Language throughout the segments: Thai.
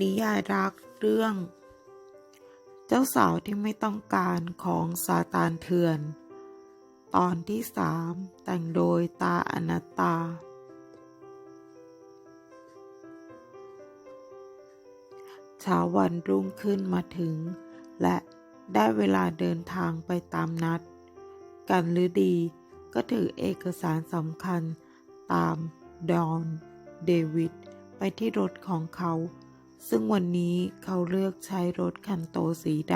นิยายรักเรื่อง เจ้าสาวที่ไม่ต้องการของซาตานเถื่อน ตอนที่สามแต่งโดยตาอนัตตา เช้าวันรุ่งขึ้นมาถึง และได้เวลาเดินทางไปตามนัด กันฤดีก็ถือเอกสารสำคัญตามดอนเดวิดไปที่รถของเขา ซึ่งวันนี้เขาเลือกใช้รถคันโตสีด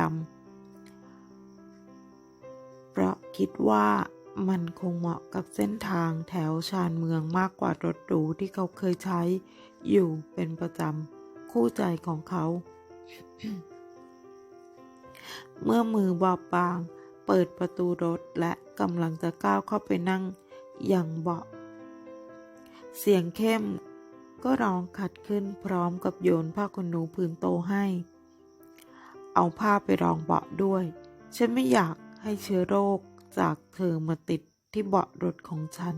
ำ เพราะคิดว่ามันคงเหมาะกับเส้นทางแถวชานเมืองมากกว่ารถหรูที่เขาเคยใช้อยู่เป็นประจำคู่ใจของเขา เมื่อมือบอบบาง เปิดประตูรถและกำลังจะก้าวเข้าไปนั่งอย่างเบาะเสียงเข้ม ก็ร้องขัดขึ้นพร้อมกับโยนผ้าขนหนูผืนโตให้ เอาผ้าไปรองเบาะด้วย ฉันไม่อยากให้เชื้อโรคจากเธอมาติดที่เบาะรถของฉัน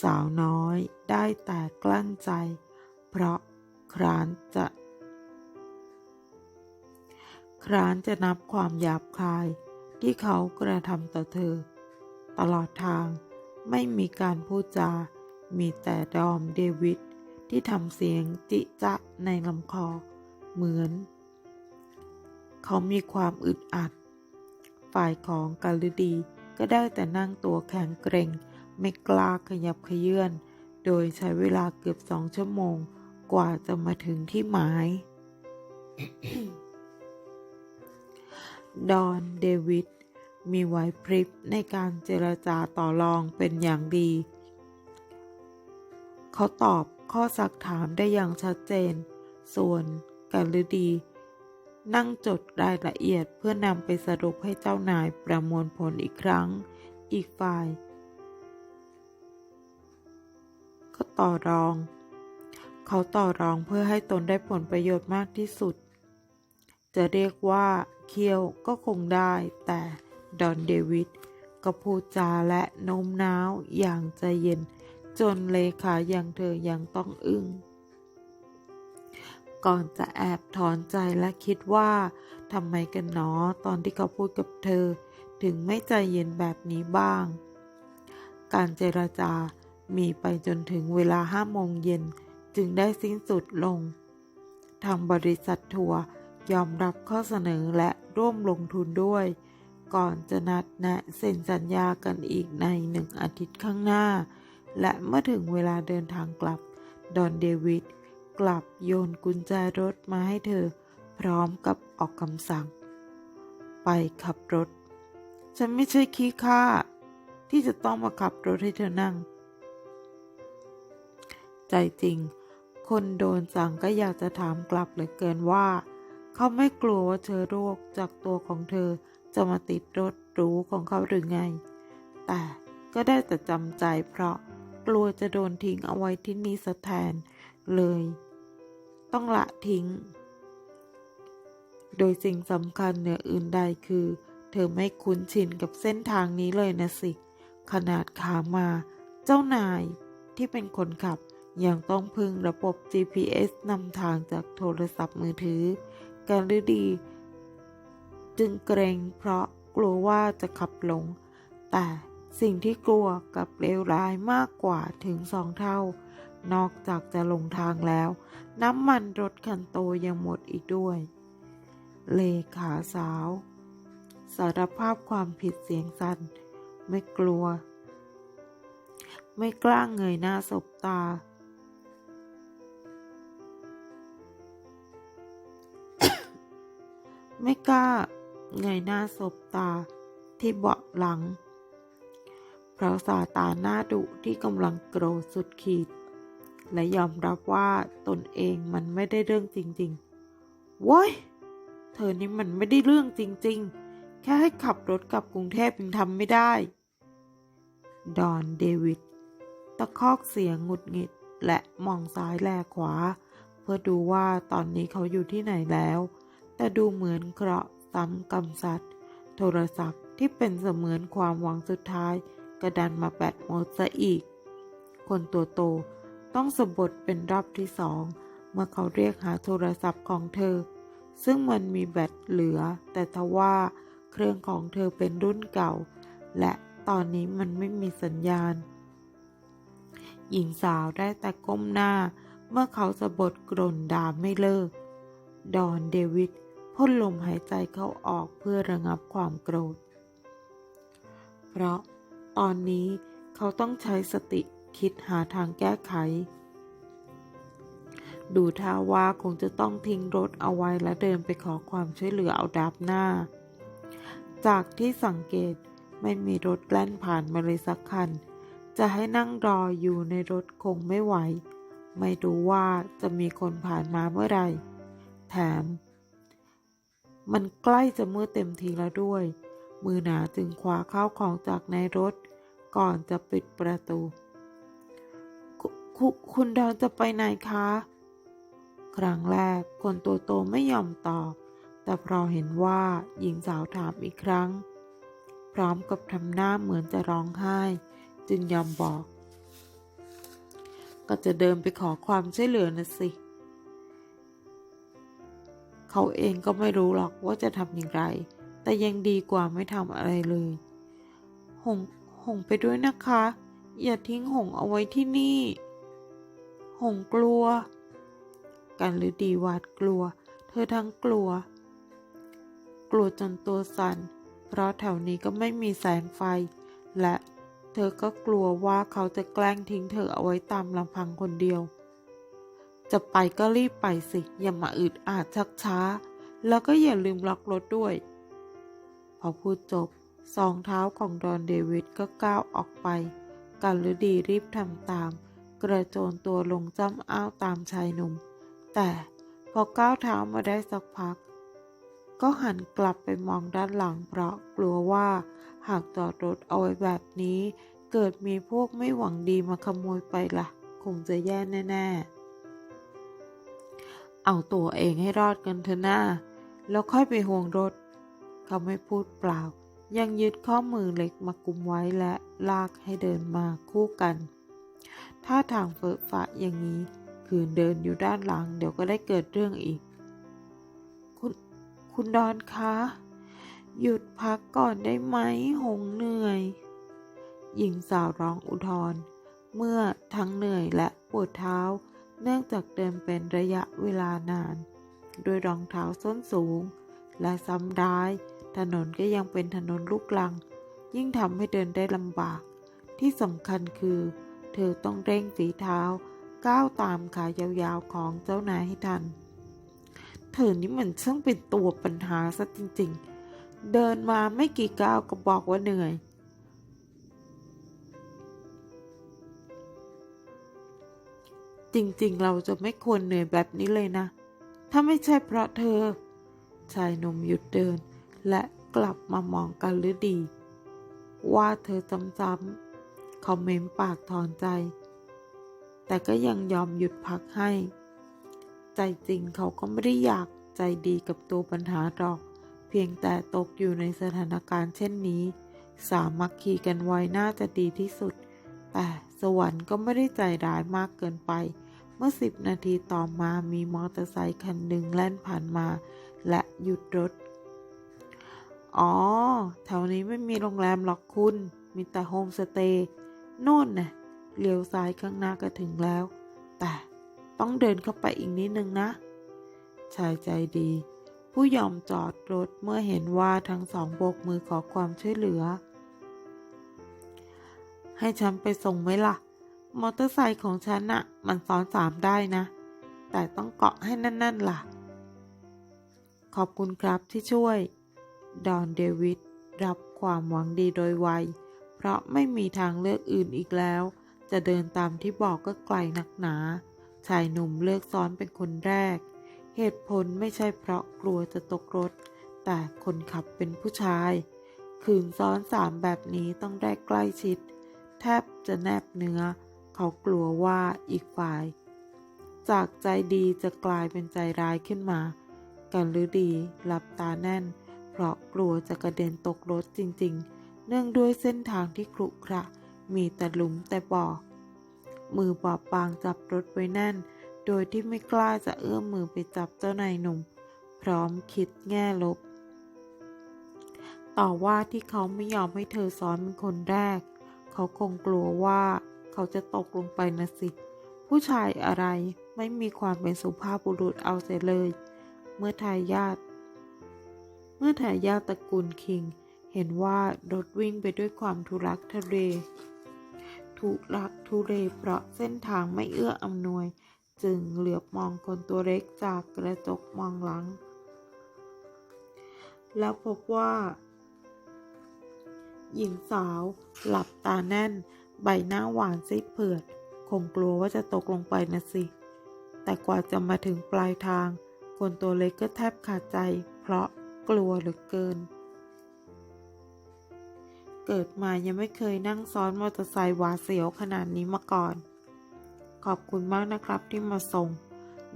สาวน้อยได้แต่กลั้นใจ เพราะครานจะ ครานจะนับความหยาบคายที่เขากระทำต่อเธอ ตลอดทางไม่มีการพูดจา มีแต่ดอมเดวิดที่ทำเสียงจิจะในลำคอเหมือน เขามีความอึดอัด ฝ่ายของกาลดีก็ได้แต่นั่งตัวแข็งเกร็งไม่กล้าขยับขยื่นโดยใช้เวลาเกือบสองชั่วโมงกว่าจะมาถึงที่หมาย ดอนเดวิดมีไหวพริบในการเจรจาต่อรองเป็นอย่างดี เขาตอบข้อสักถามได้อย่างชัดเจน ส่วนกาลดี นั่งจดรายละเอียดเพื่อนำไปสรุปให้เจ้านายประมวลผลอีกครั้ง อีกฝ่าย ก็ต่อรอง เขาต่อรองเพื่อให้ตนได้ผลประโยชน์มากที่สุด จะเรียกว่าเคียวก็คงได้ แต่ดอนเดวิดก็พูดจาและโน้มน้าวอย่างใจเย็น จนเลขาอย่างเธอยังต้องอึง้ง ก่อนจะแอบถอนใจและคิดว่าทำไมกันหนอตอนที่เขาพูดกับเธอ ถึงไม่ใจเย็นแบบนี้บ้าง การเจรจามีไปจนถึงเวลาห้าโมงเย็นจึงได้สิ้นสุดลง ทางบริษัททัวร์ยอมรับข้อเสนอและร่วมลงทุนด้วย ก่อนจะนัดแนะเซ็นสัญญากันอีกในหนึ่งอาทิตย์ข้างหน้า และเมื่อถึงเวลาเดินทางกลับ ดอนเดวิดกลับโยนกุญแจรถมาให้เธอ พร้อมกับออกคำสั่ง ไปขับรถ ฉันไม่ใช่ขี้ข้าที่จะต้องมาขับรถให้เธอนั่ง ใจจริง คนโดนสั่งก็อยากจะถามกลับเหลือเกินว่า เขาไม่กลัวว่าเชื้อโรคจากตัวของเธอจะมาติดรถหรูของเขาหรือไง แต่ก็ได้แต่จำใจเพราะ กลัวจะโดนทิ้งเอาไว้ที่นี่สแทนเลย ต้องละทิ้ง โดยสิ่งสำคัญเหนืออื่นใดคือ เธอไม่คุ้นชินกับเส้นทางนี้เลยนะสิ ขนาดขามา เจ้านายที่เป็นคนขับยังต้องพึ่งระบบ GPS นำทางจากโทรศัพท์มือถือ การฤดี จึงเกรงเพราะกลัวว่าจะขับหลง แต่ สิ่งที่กลัวกับเลวร้ายมากกว่าถึงสองเท่า นอกจากจะลงทางแล้ว น้ำมันรถคันโตยังหมดอีกด้วย เลขาสาว สารภาพความผิดเสียงสั่นไม่กลัว ไม่กล้าเงยหน้าสบตา ไม่กล้าเงยหน้าสบตาที่เบาะหลัง ราะสาตาหน้าดุที่กำลังโกรธสุดขีด และยอมรับว่าตนเองมันไม่ได้เรื่องจริงๆว้ย เธอนี่มันไม่ได้เรื่องจริงๆ แค่ให้ขับรถกลับกรุงเทพยังทำไม่ได้ ดอนเดวิด ตะคอกเสียงหงุดหงิดและมองซ้ายแลขวา เพื่อดูว่าตอนนี้เขาอยู่ที่ไหนแล้ว แต่ดูเหมือนเคราะห์ซ้ำกำสัตว์ โทรศัพท์ที่เป็นเสมือนความหวังสุดท้าย กระดันมาแบตหมดซะอีก คนตัวโตต้องสะบดเป็นรอบที่สอง เมื่อเขาเรียกหาโทรศัพท์ของเธอ ซึ่งมันมีแบตเหลือ แต่ทว่าเครื่องของเธอเป็นรุ่นเก่า และตอนนี้มันไม่มีสัญญาณ หญิงสาวได้แต่ก้มหน้า เมื่อเขาสะบดกร่นด่าไม่เลิก ดอนเดวิดพ่นลมหายใจเข้าออกเพื่อระงับความโกรธ เพราะ ตอนนี้เขาต้องใช้สติคิดหาทางแก้ไข ดูท่าว่าคงจะต้องทิ้งรถเอาไว้และเดินไปขอความช่วยเหลือเอาดาบหน้า จากที่สังเกตไม่มีรถแล่นผ่านมาเลยสักคัน จะให้นั่งรออยู่ในรถคงไม่ไหว ไม่รู้ว่าจะมีคนผ่านมาเมื่อไหร่ แถม มันใกล้จะมืดเต็มทีแล้วด้วย มือหนาจึงคว้าข้าวของจากในรถ ก่อนจะปิดประตูคุคุคุณดอนจะไปไหนคะ ครั้งแรกคนตัวโตไม่ยอมตอบ แต่พอเห็นว่าหญิงสาวถามอีกครั้ง พร้อมกับทำหน้าเหมือนจะร้องไห้ จึงยอมบอก ก็จะเดินไปขอความช่วยเหลือนะสิ เขาเองก็ไม่รู้หรอกว่าจะทำอย่างไร แต่ยังดีกว่าไม่ทำอะไรเลย หง หงไปด้วยนะคะ อย่าทิ้งหงเอาไว้ที่นี่ หงกลัว กันหรือดีวาดกลัว เธอทั้งกลัว กลัวจนตัวสั่น เพราะแถวนี้ก็ไม่มีแสงไฟ และเธอก็กลัวว่าเขาจะแกล้งทิ้งเธอเอาไว้ตามลำพังคนเดียว จะไปก็รีบไปสิ อย่ามาอึดอาดชักช้า แล้วก็อย่าลืมล็อกรถด้วย อพูดจบสองเท้าของดอนเดวิดก็ก้าวออกไปกันฤดีรีบทำตาม กระโจนตัวลงจ้ำอ้าวตามชายหนุ่ม แต่พอก้าวเท้ามาได้สักพัก ก็หันกลับไปมองด้านหลังเพราะกลัวว่า หากจอดรถเอาไว้แบบนี้ เกิดมีพวกไม่หวังดีมาขโมยไปละ่ะ คงจะแย่แน่ ๆ เอาตัวเองให้รอดกันเถอะหน้า แล้วค่อยไปห่วงรถ เขาไม่พูดเปล่า ยังยึดข้อมือเหล็กมากุมไว้และลากให้เดินมาคู่กันถ้าทางเฟอะฝะอย่างนี้ คืนเดินอยู่ด้านหลัง เดี๋ยวก็ได้เกิดเรื่องอีก คุณคุณดอนคะ หยุดพักก่อนได้ไหมหงเหนื่อย หญิงสาวร้องอุทธรเมื่อทั้งเหนื่อยและปวดเท้า เนื่องจากเดินเป็นระยะเวลานาน ด้วยรองเท้าส้นสูง และซ้ำร้าย ถนนก็ยังเป็นถนนลูกลัง ยิ่งทำให้เดินได้ลำบาก ที่สำคัญคือ เธอต้องเร่งฝีเท้า ก้าวตามขายาวๆของเจ้านายให้ทัน เธอนี่มันช่างเป็นตัวปัญหาซะจริงๆ เดินมาไม่กี่ก้าวก็บอกว่าเหนื่อยจริงๆ เราจะไม่ควรเหนื่อยแบบนี้เลยนะ ถ้าไม่ใช่เพราะเธอ ชายหนุ่มหยุดเดิน และกลับมามองกันฤดี ว่าเธอซ้ำๆเขาเม้มปากถอนใจ แต่ก็ยังยอมหยุดพักให้ ใจจริงเขาก็ไม่ได้อยากใจดีกับตัวปัญหาหรอก เพียงแต่ตกอยู่ในสถานการณ์เช่นนี้ สามัคคีกันไว้น่าจะดีที่สุด แต่สวรรค์ก็ไม่ได้ใจร้ายมากเกินไป เมื่อสิบนาทีต่อมามีมอเตอร์ไซค์คันหนึ่งแล่นผ่านมา และหยุดรถ อ๋อ แถวนี้ไม่มีโรงแรมหรอกคุณ มีแต่โฮมสเตย์โน่นน่ะเลี้ยวซ้ายข้างหน้าก็ถึงแล้ว แต่ต้องเดินเข้าไปอีกนิดนึงนะ ชายใจดี ผู้ยอมจอดรถเมื่อเห็นว่าทั้งสองโบกมือขอความช่วยเหลือ ให้ฉันไปส่งไหมล่ะ มอเตอร์ไซค์ของฉันน่ะ มันซ้อนสามได้นะ แต่ต้องเกาะให้แน่นๆล่ะ ขอบคุณครับที่ช่วย ดอนเดวิดรับความหวังดีโดยไว เพราะไม่มีทางเลือกอื่นอีกแล้ว จะเดินตามที่บอกก็ไกลนักหนา ชายหนุ่มเลือกซ้อนเป็นคนแรก เหตุผลไม่ใช่เพราะกลัวจะตกรถ แต่คนขับเป็นผู้ชาย คืนซ้อนสามแบบนี้ต้องได้ใกล้ชิด แทบจะแนบเนื้อ เขากลัวว่าอีกฝ่าย จากใจดีจะกลายเป็นใจร้ายขึ้นมา กันฤดีหลับตาแน่น เพราะกลัวจะกระเด็นตกรถจริงๆ เนื่องด้วยเส้นทางที่ครุขระ มีแต่หลุมแต่บ่อ มือบอบบางจับรถไว้แน่น โดยที่ไม่กล้าจะเอื้อมมือไปจับเจ้านายหนุ่ม พร้อมคิดแง่ลบ ต่อว่าที่เขาไม่ยอมให้เธอซ้อนเป็นคนแรก เขาคงกลัวว่าเขาจะตกลงไปนะสิ ผู้ชายอะไรไม่มีความเป็นสุภาพบุรุษเอาเสียเลย เมื่อทายาท เมื่อทายาทตระกูลคิง เห็นว่ารถวิ่งไปด้วยความทุรักทุเลทุรักทุเลเพราะเส้นทางไม่เอื้ออำนวย จึงเหลือบมองคนตัวเล็กจากกระจกมองหลัง แล้วพบว่า หญิงสาว หลับตาแน่น ใบหน้าหวานซีเผือด คงกลัวว่าจะตกลงไปนะสิ แต่กว่าจะมาถึงปลายทาง คนตัวเล็กก็แทบขาดใจ เพราะ กลัวเหลือเกิน เกิดมายังไม่เคยนั่งซ้อนมอเตอร์ไซค์หวาเสียวขนาดนี้มาก่อน ขอบคุณมากนะครับที่มาส่ง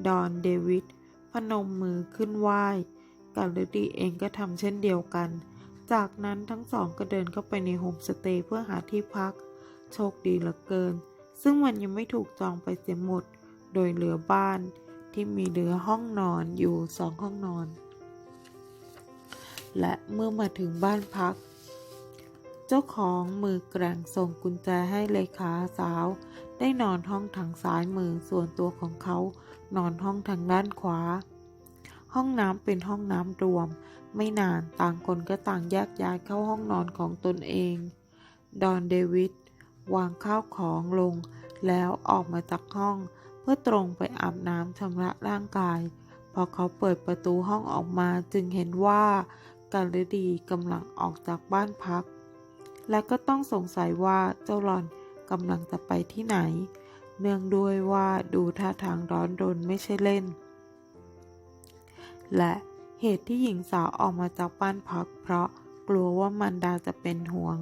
ดอนเดวิด พนมมือขึ้นไหว้กาลดีเองก็ทำเช่นเดียวกัน จากนั้นทั้งสองก็เดินเข้าไปในโฮมสเตย์เพื่อหาที่พัก โชคดีเหลือเกิน ซึ่งมันยังไม่ถูกจองไปเสียหมด โดยเหลือบ้านที่มีเหลือห้องนอนอยู่สองห้องนอน และเมื่อมาถึงบ้านพัก เจ้าของมือแกร่งส่งกุญแจให้เลขาสาว ได้นอนห้องทางซ้ายมือส่วนตัวของเขานอนห้องทางด้านขวา ห้องน้ำเป็นห้องน้ำรวม ไม่นานต่างคนก็ต่างแยกย้ายเข้าห้องนอนของตนเอง ดอนเดวิดวางข้าวของลง แล้วออกมาจากห้อง เพื่อตรงไปอาบน้ำชำระร่างกาย พอเขาเปิดประตูห้องออกมาจึงเห็นว่า การฤดีกำลังออกจากบ้านพัก และก็ต้องสงสัยว่าเจ้าหลอนกำลังจะไปที่ไหน เนื่องด้วยว่าดูท่าทางร้อนรนไม่ใช่เล่น และเหตุที่หญิงสาวออกมาจากบ้านพัก เพราะกลัวว่ามันดาจะเป็นห่วง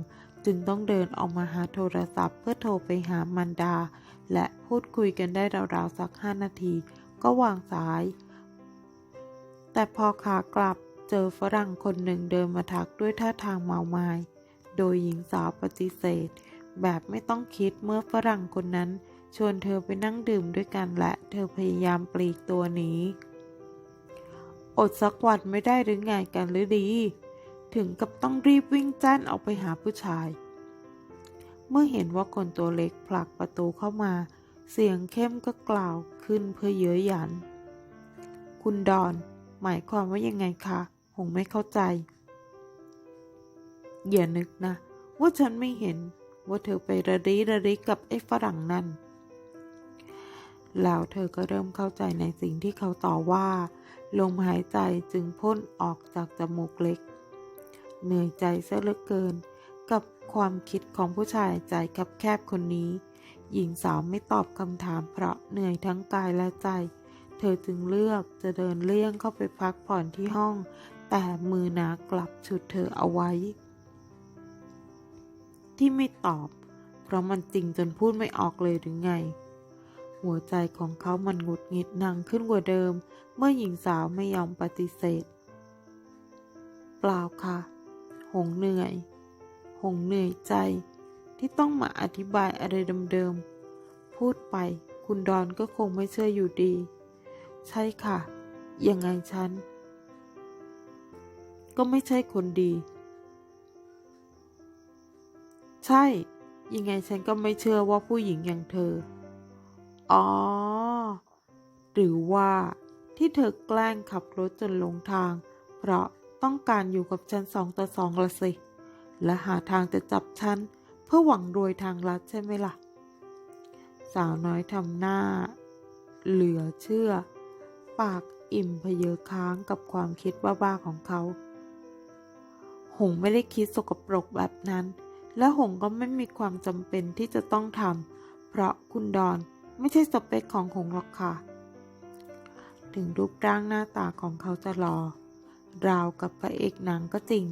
จึงต้องเดินออกมาหาโทรศัพท์เพื่อโทรไปหามันดา และพูดคุยกันได้ราวๆสักห้านาที ก็วางสาย แต่พอขากลับ เจอฝรั่งคนหนึ่งเดินมาทักด้วยท่าทางเมามา้โดยหญิงสาวปฏิเสธ แบบไม่ต้องคิดเมื่อฝรั่งคนนั้น ชวนเธอไปนั่งดื่มด้วยกันและ เธอพยายามปลีกตัวหนีอดสักวันไม่ได้หรือไงกันหรือดี ถึงกับต้องรีบวิ่งจ้นออกไปหาผู้ชาย เมื่อเห็นว่าคนตัวเล็กผลักประตูเข้ามา เสียงเข้มก็กล่าวขึ้นเพื่อเย้ยหยัน คุณดอน หมายความว่ายังไงคะ หงไม่เข้าใจ อย่านึกนะ ว่าฉันไม่เห็นว่าเธอไประริระริกับไอ้ฝรั่งนั่น แล้วเธอก็เริ่มเข้าใจในสิ่งที่เขาต่อว่า ลมหายใจจึงพ่นออกจากจมูกเล็ก เหนื่อยใจซะเหลือเกิน กับความคิดของผู้ชายใจกับแคบคนนี้ หญิงสาวไม่ตอบคำถามเพราะเหนื่อยทั้งกายและใจ เธอจึงเลือกจะเดินเลี่ยงเข้าไปพักผ่อนที่ห้อง แต่มือนากลับฉุดเธอเอาไว้ ที่ไม่ตอบ เพราะมันจริงจนพูดไม่ออกเลยหรือไง หัวใจของเขามันหงุดหงิดหนังขึ้นกว่าเดิม เมื่อหญิงสาวไม่ยอมปฏิเสธ เปล่าค่ะ หงเหนื่อย หงเหนื่อยใจ ที่ต้องมาอธิบายอะไรเดิมๆ พูดไปคุณดอนก็คงไม่เชื่ออยู่ดี ใช่ค่ะ ยังไงฉัน ก็ไม่ใช่คนดี ใช่ ยังไงฉันก็ไม่เชื่อว่าผู้หญิงอย่างเธอ อ๋อ หรือว่าที่เธอแกล้งขับรถจนหลงทาง เพราะต้องการอยู่กับฉันสองต่อสองละสิ และหาทางจะจับฉัน เพื่อหวังรวยทางลัดใช่ไหมล่ะ สาวน้อยทำหน้า เหลือเชื่อ ปากอิ่มเพเยอค้างกับความคิดบ้าๆของเขา หงไม่ได้คิดสกปรกแบบนั้น และหงก็ไม่มีความจำเป็นที่จะต้องทำเพราะคุณดอนไม่ใช่สเปคของหงหรอกค่ะ ถึงรูปร่างหน้าตาของเขาจะหลอ่อราวกับพระเอกหนังก็จริง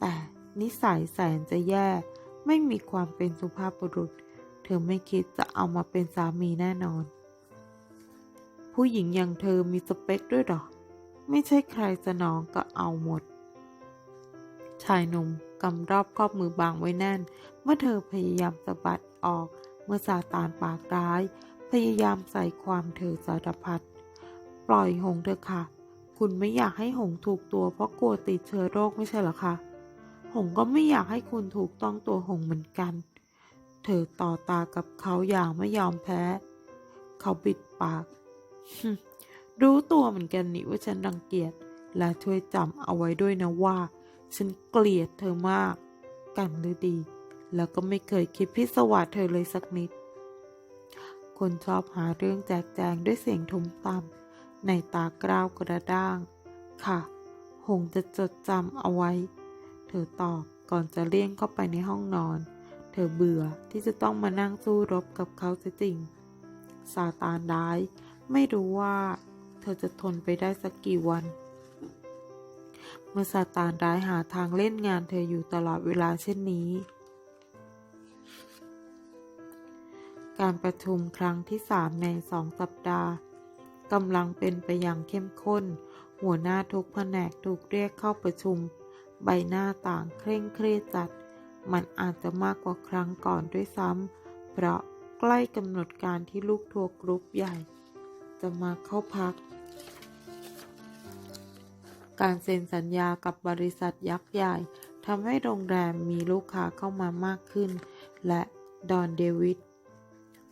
แต่นิสัยแสนจะแย่ ไม่มีความเป็นสุภาพบุรุษ เธอไม่คิดจะเอามาเป็นสามีแน่นอน ผู้หญิงอย่างเธอมีสเปคด้วยหรอ ไม่ใช่ใครสนองก็เอาหมด ชายหนุ่มกำรอบครอบมือบางไว้แน่น เมื่อเธอพยายามสะบัดออก เมื่อซาตานปากร้าย พยายามใส่ความเธอสารพัดปล่อยหงเถอะค่ะ คุณไม่อยากให้หงถูกตัวเพราะกลัวติดเชื้อโรคไม่ใช่หรอคะหงก็ไม่อยากให้คุณถูกต้องตัวหงเหมือนกัน เธอต่อตากับเขาอย่างไม่ยอมแพ้ เขาบิดปาก รู้ตัวเหมือนกันนี่ว่าฉันรังเกียจและช่วยจำเอาไว้ด้วยนะว่า ฉันเกลียดเธอมาก กันหรือดี แล้วก็ไม่เคยคิดพิศวาสเธอเลยสักนิด คนชอบหาเรื่องแจกแจงด้วยเสียงทุ้มต่ำในตากร้าวกระด้าง ค่ะ หงจะจดจำเอาไว้ เธอตอบก่อนจะเลี่ยงเข้าไปในห้องนอน เธอเบื่อที่จะต้องมานั่งสู้รบกับเขาเสียจริงซาตานร้าย ไม่รู้ว่า เธอจะทนไปได้สักกี่วัน เมื่อซาตานร้ายหาทางเล่นงานเธออยู่ตลอดเวลาเช่นนี้ การประชุมครั้งที่สามในสองสัปดาห์กำลังเป็นไปอย่างเข้มข้น หัวหน้าทุกแผนกถูกเรียกเข้าประชุม ใบหน้าต่างเคร่งเครียดจัด มันอาจจะมากกว่าครั้งก่อนด้วยซ้ำเพราะใกล้กำหนดการที่ลูกทัวร์กรุ๊ปใหญ่ จะมาเข้าพัก การเซ็นสัญญากับบริษัทยักษ์ใหญ่ทำให้โรงแรมมีลูกค้าเข้ามามากขึ้น และดอนเดวิด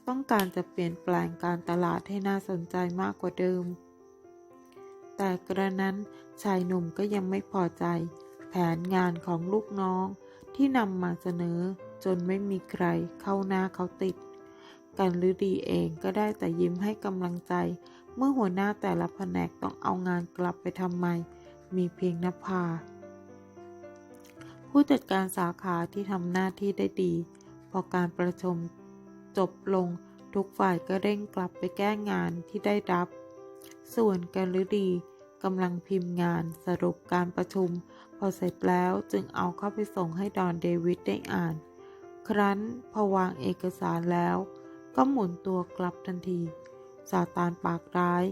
ต้องการจะเปลี่ยนแปลงการตลาดให้น่าสนใจมากกว่าเดิม แต่กระนั้นชายหนุ่มก็ยังไม่พอใจ แผนงานของลูกน้องที่นำมาเสนอจนไม่มีใครเข้าหน้าเขาติด กันฤดีเองก็ได้แต่ยิ้มให้กำลังใจ เมื่อหัวหน้าแต่ละแผนกต้องเอางานกลับไปทำใหม่ มีเพียงนภา ผู้จัดการสาขาที่ทำหน้าที่ได้ดี พอการประชุมจบลงทุกฝ่ายก็เร่งกลับไปแก้งานที่ได้รับ ส่วนกันฤดีกำลังพิมพ์งานสรุปการประชุม พอเสร็จแล้วจึงเอาเข้าไปส่งให้ดอนเดวิดได้อ่าน ครั้นพอวางเอกสารแล้ว ก็หมุนตัวกลับทันทีซาตานปากร้าย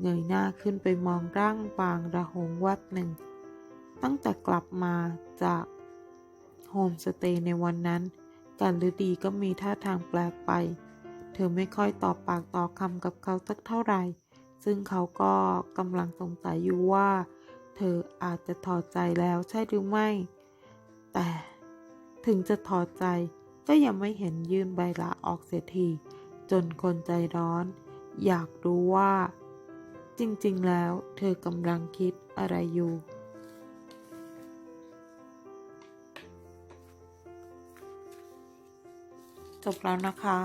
เงยหน้าขึ้นไปมองร่างบางระหงวัดหนึ่ง ตั้งแต่กลับมาจากโฮมสเตย์ในวันนั้นกันฤดีก็มีท่าทางแปลกไป เธอไม่ค่อยตอบปากต่อคำกับเขาสักเท่าไหร่ ซึ่งเขาก็กำลังสงสัยอยู่ว่า เธออาจจะถอดใจแล้วใช่หรือไม่ แต่ถึงจะถอดใจก็ยังไม่เห็นยื่นใบลาออกเสียที จนคนใจร้อน อยากรู้ว่า จริงๆ แล้ว เธอกำลังคิดอะไรอยู่ จบแล้วนะคะ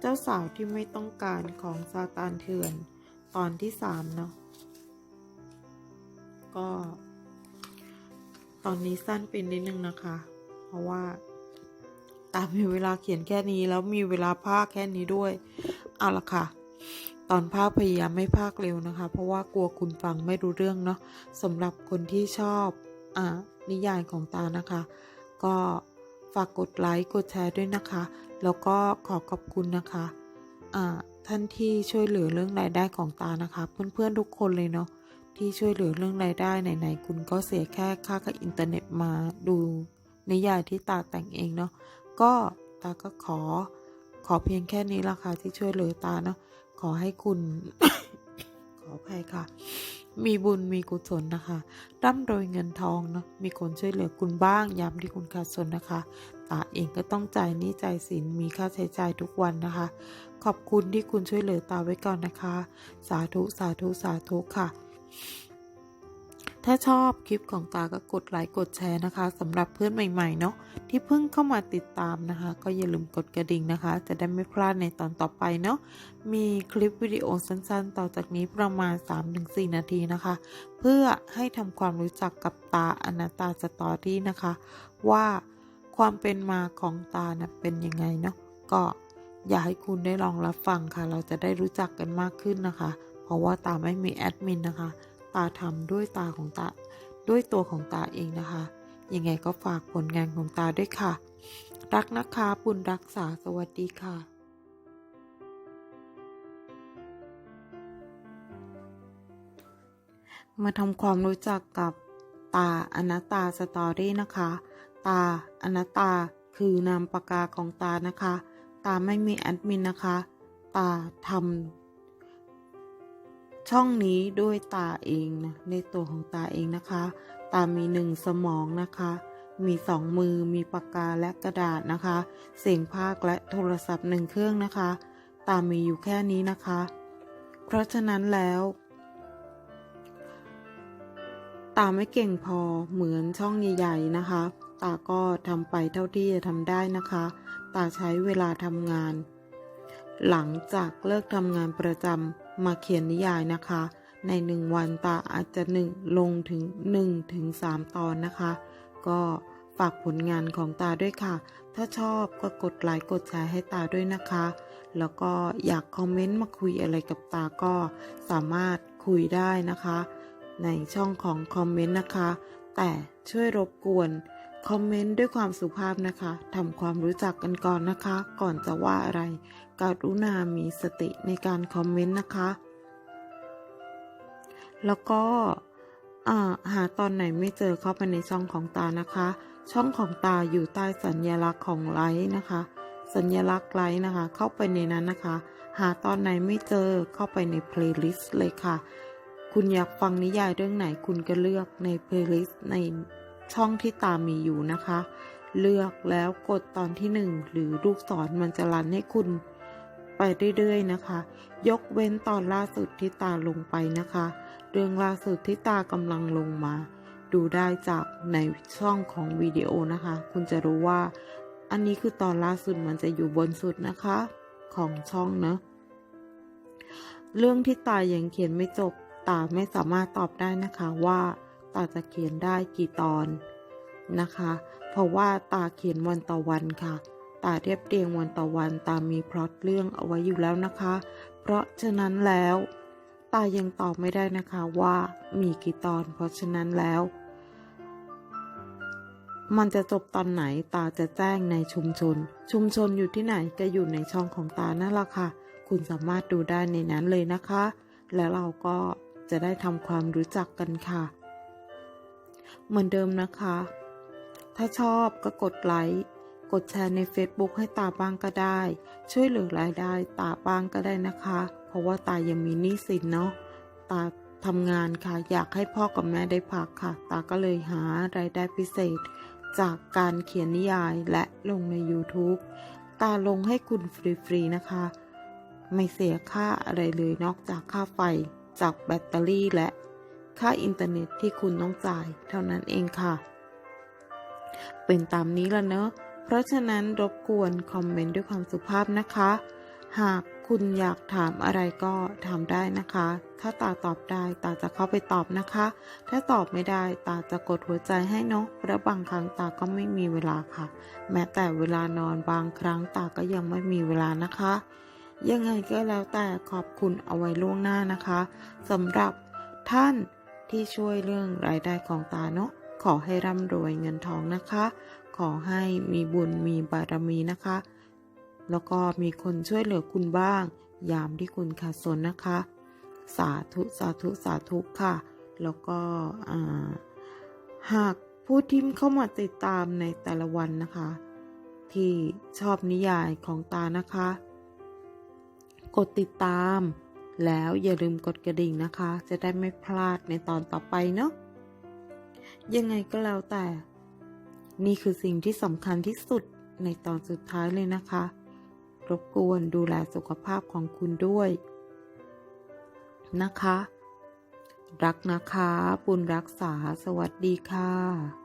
เจ้าสาวที่ไม่ต้องการของซาตานเถื่อน ตอนที่สามเนาะ ก็ ตอนนี้สั้นเป็นนิดนึงนะคะ เพราะว่าตามมีเวลาเขียนแค่นี้แล้วมีเวลาภาคแค่นี้ด้วย เอาละค่ะ ตอนภาคพยายามไม่ภาคเร็วนะคะ เพราะว่ากลัวคุณฟังไม่รู้เรื่องเนาะสำหรับคนที่ชอบอ่านิยายของตานะคะ ก็ฝากกดไลค์กดแชร์ด้วยนะคะ แล้วก็ขอขอบคุณนะคะท่านที่ช่วยเหลือเรื่องรายได้ของตานะคะ เพื่อนๆทุกคนเลยเนาะที่ช่วยเหลือเรื่องรายได้ไหนๆคุณก็เสียแค่ค่ากับอินเทอร์เน็ตมาดูนิยายที่ตาแต่งเองเนาะก็ตาก็ขอขอเพียงแค่นี้ละค่ะที่ช่วยเหลือตาเนาะ ขอให้คุณ ขออภัยค่ะ มีบุญมีกุศลนะคะ ร่ำรวยเงินทองเนาะมีคนช่วยเหลือคุณบ้างยามที่คุณขาดสนนะคะตาเองก็ต้องจ่ายนี้จ่ายสินมีค่าใช้จ่ายทุกวันนะคะ ขอบคุณที่คุณช่วยเหลือตาไว้ก่อนนะคะ สาธุสาธุสาธุค่ะ ถ้าชอบคลิปของตาก็กดไลค์กดแชร์นะคะสำหรับเพื่อนใหม่ๆเนาะที่เพิ่งเข้ามาติดตามนะคะ ก็อย่าลืมกดกระดิ่งนะคะ จะได้ไม่พลาดในตอนต่อไปเนาะมีคลิปวิดีโอสั้นๆ ต่อจากนี้ประมาณ 3-4 นาทีนะคะ เพื่อให้ทำความรู้จักกับตาอนาตาสตอรี่นะคะ ว่าความเป็นมาของตานะเป็นยังไงเนาะก็อยากให้คุณได้ลองรับฟังค่ะ เราจะได้รู้จักกันมากขึ้นนะคะ เพราะว่าตาไม่มีแอดมินนะคะ ตาทำด้วยตาของตาด้วยตัวของตาเองนะคะ ยังไงก็ฝากผลงานของตาด้วยค่ะ รักนะคะบุญรักษาสวัสดีค่ะมาทำความรู้จักกับตาอนัตตาสตอรี่นะคะ ตาอนัตตาคือนามปากกาของตานะคะ ตาไม่มีแอดมินนะคะ ตาทำ ช่องนี้ด้วยตาเองนะในตัวของตาเองนะคะ ตามีหนึ่งสมองนะคะ มีสองมือมีปากกาและกระดาษนะคะ เสียงภาคและโทรศัพท์หนึ่งเครื่องนะคะ ตามีอยู่แค่นี้นะคะ เพราะฉะนั้นแล้ว ตาไม่เก่งพอเหมือนช่องใหญ่ๆนะคะ ตาก็ทำไปเท่าที่จะทำได้นะคะ ตาใช้เวลาทำงาน หลังจากเลิกทำงานประจำมาเขียนนิยายนะคะ ในหนึ่งวันตาอาจจะหนึ่งลงถึง1ถึง3ตอนนะคะ ก็ฝากผลงานของตาด้วยค่ะ ถ้าชอบก็กดไลค์กดแชร์ให้ตาด้วยนะคะ แล้วก็อยากคอมเมนต์มาคุยอะไรกับตาก็สามารถคุยได้นะคะ ในช่องของคอมเมนต์นะคะ แต่ช่วยรบกวนคอมเมนต์ด้วยความสุภาพนะคะทำความรู้จักกันก่อนนะคะ ก่อนจะว่าอะไร การุณามีสติในการคอมเมนต์นะคะ แล้วก็หาตอนไหนไม่เจอเข้าไปในช่องของตานะคะ ช่องของตาอยู่ใต้สัญลักษณ์ของไลค์นะคะ สัญลักษณ์ไลค์นะคะ เข้าไปในนั้นนะคะ หาตอนไหนไม่เจอเข้าไปในเพลย์ลิสต์เลยค่ะ คุณอยากฟังนิยายเรื่องไหนคุณก็เลือกในเพลย์ลิสต์ในช่องที่ตามมีอยู่นะคะ เลือกแล้วกดตอนที่หนึ่งหรือลูกศรมันจะรันให้คุณ ไปเรื่อยๆนะคะ ยกเว้นตอนล่าสุดที่ตาลงไปนะคะ เรื่องล่าสุดที่ตากำลังลงมา ดูได้จากในช่องของวิดีโอนะคะ คุณจะรู้ว่า อันนี้คือตอนล่าสุดมันจะอยู่บนสุดนะคะ ของช่องเนอะเรื่องที่ตายังเขียนไม่จบตาไม่สามารถตอบได้นะคะว่าตาจะเขียนได้กี่ตอนนะคะ เพราะว่าตาเขียนวันต่อวันค่ะ ตาเรียบเรียงวันต่อวันตามีพล็อตเรื่องเอาไว้อยู่แล้วนะคะ เพราะฉะนั้นแล้ว ตายังตอบไม่ได้นะคะว่ามีกี่ตอน เพราะฉะนั้นแล้ว มันจะจบตอนไหนตาจะแจ้งในชุมชน ชุมชนอยู่ที่ไหนก็อยู่ในช่องของตานั่นแหละค่ะ คุณสามารถดูได้ในนั้นเลยนะคะ แล้วเราก็จะได้ทำความรู้จักกันค่ะ เหมือนเดิมนะคะ ถ้าชอบก็กดไลค์ กดแชร์ใน Facebook ให้ตาบ้างก็ได้ ช่วยเหลือรายได้ตาบ้างก็ได้นะคะ เพราะว่าตายังมีหนี้สินเนาะตาทำงานค่ะ อยากให้พ่อกับแม่ได้พักค่ะ ตาก็เลยหารายได้พิเศษ จากการเขียนนิยายและลงใน YouTube ตาลงให้คุณฟรีๆนะคะ ไม่เสียค่าอะไรเลยนอกจากค่าไฟ จากแบตเตอรี่และค่าอินเทอร์เน็ตที่คุณต้องจ่ายเท่านั้นเองค่ะ เป็นตามนี้ละเนอะ เพราะฉะนั้นรบกวนคอมเมนต์ด้วยความสุภาพนะคะ หากคุณอยากถามอะไรก็ถามได้นะคะ ถ้าตาตอบได้ตาจะเข้าไปตอบนะคะ ถ้าตอบไม่ได้ตาจะกดหัวใจให้เนาะเพราะบางครั้งตาก็ไม่มีเวลาค่ะ แม้แต่เวลานอนบางครั้งตาก็ยังไม่มีเวลานะคะ ยังไงก็แล้วแต่ขอบคุณเอาไว้ล่วงหน้านะคะสำหรับท่านที่ช่วยเรื่องรายได้ของตาเนาะขอให้ร่ำรวยเงินทองนะคะ ขอให้มีบุญมีบารมีนะคะ แล้วก็มีคนช่วยเหลือคุณบ้าง ยามที่คุณขาดสนนะคะ สาธุสาธุสาธุค่ะ แล้วก็หากผู้ที่เข้ามาติดตามในแต่ละวันนะคะ ที่ชอบนิยายของตานะคะ กดติดตาม แล้วอย่าลืมกดกระดิ่งนะคะ จะได้ไม่พลาดในตอนต่อไปเนาะยังไงก็แล้วแต่ นี่คือสิ่งที่สำคัญที่สุดในตอนสุดท้ายเลยนะคะ รบกวนดูแลสุขภาพของคุณด้วย นะคะ รักนะคะ บุญรักษา สวัสดีค่ะ